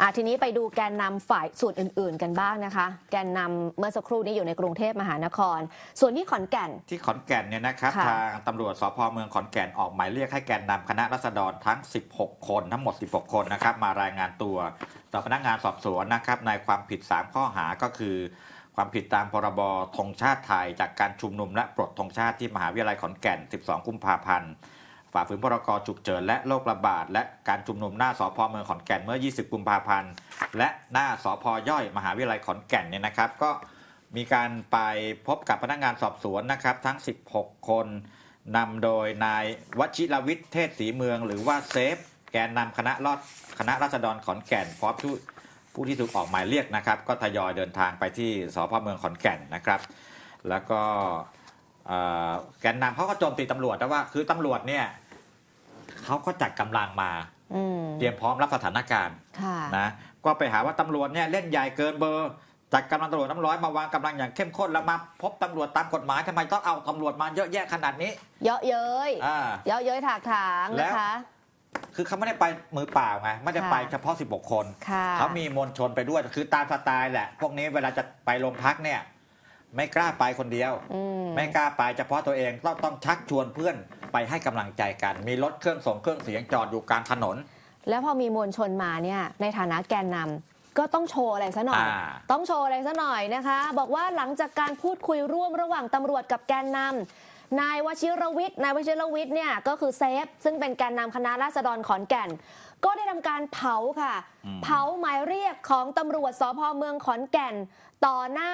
อะทีนี้ไปดูแกนนำฝ่ายส่วนอื่น ๆ กันบ้างนะคะ แกนนำเมื่อสักครู่นี้อยู่ในกรุงเทพมหานคร ส่วนที่ขอนแก่น ที่ขอนแก่นเนี่ยนะครับค่ะทางตำรวจสพเมืองขอนแก่นออกหมายเรียกให้แกนนำคณะรัษฎรทั้ง 16 คนทั้งหมด 16 คนนะครับมารายงานตัวต่อพนักงานสอบสวนนะครับในความผิด 3 ข้อหาก็คือ ความผิดตามพรบธงชาติไทย จากการชุมนุมและปลดธงชาติที่มหาวิทยาลัยขอนแก่น 12 กุมภาพันธ์ ฝ่าฝืนพรกฉุกเฉินและโรคระบาด และการชุมนุมหน้าสพเมืองขอนแก่นเมื่อ 20 กุมภาพันธ์ และหน้าสพย่อย มหาวิทยาลัยขอนแก่นเนี่ยนะครับ ก็มีการไปพบกับพนักงานสอบสวนนะครับ ทั้ง 16 คนนำโดยนายวชิรวิทย์เทศศรีเมือง หรือว่าเซฟ แกนนำคณะรอดคณะราษฎรขอนแก่นพร้อมผู้ผู้ที่ถูกออกหมายเรียกนะครับ ก็ทยอยเดินทางไปที่สพเมืองขอนแก่นนะครับ แล้วก็ แกนนำเขาก็โจมตีตำรวจนะว่า คือตำรวจเนี่ยเขาก็จัดกำลังมาอืมเตรียมพร้อมรับสถานการณ์ค่ะนะก็ไปหาว่าตำรวจเนี่ยเล่นใหญ่เกินเบอร์จัดกำลังตำรวจน้ำร้อยมาวางกำลังอย่างเข้มข้นแล้วมาพบตำรวจตามกฎหมายทำไมต้องเอาตำรวจมาเยอะแยะขนาดนี้ เยอะเย้ยอ่าเยอะเย้ยถากถางแล้นะวคะ คือเขาไม่ได้ไปมือเปล่าไงไม่ได้ไปค่ะเฉพาะ 16 คนค่ะเขามีมวลชนไปด้วยคือตามสไตล์แหละ พวกนี้เวลาจะไปโรงพักเนี่ย ไม่กล้าไปคนเดียวอืมไม่กล้าไปเฉพาะตัวเองต้องต้องชักชวนเพื่อนไปให้กำลังใจกัน มีรถเครื่องส่งเครื่องเสียงจอดอยู่กลางถนน แล้วพอมีมวลชนมาเนี่ยในฐานะแกนนำก็ต้องโชว์อะไรซะหน่อยอ่าต้องโชว์อะไรซะหน่อยนะคะ บอกว่าหลังจากการพูดคุยร่วมระหว่างตำรวจกับแกนนำนายวชิรวิทย์นายวชิรวิทย์เนี่ยก็คือเซฟ ซึ่งเป็นแกนนำคณะราษฎรขอนแก่น ก็ได้ทำการเผาค่ะอืมเผาหมายเรียกของตำรวจสพเมืองขอนแก่น ต่อหน้า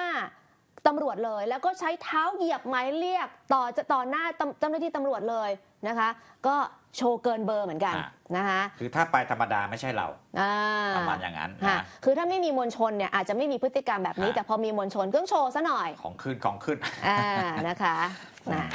ตำรวจเลย แล้วก็ใช้เท้าเหยียบหมายเรียกต่อจะต่อหน้าตำเจ้าหน้าที่ตำรวจเลยนะคะ ก็โชว์เกินเบอร์เหมือนกันอะนะคะคือถ้าไปธรรมดาไม่ใช่เราอ่าประมาณอย่างนั้นค่ะนะคือถ้าไม่มีมวลชนเนี่ยอาจจะไม่มีพฤติกรรมแบบนี้ฮะแต่พอมีมวลชนก็ต้องโชว์ซะหน่อยของขึ้นของขึ้นอ่านะคะนะ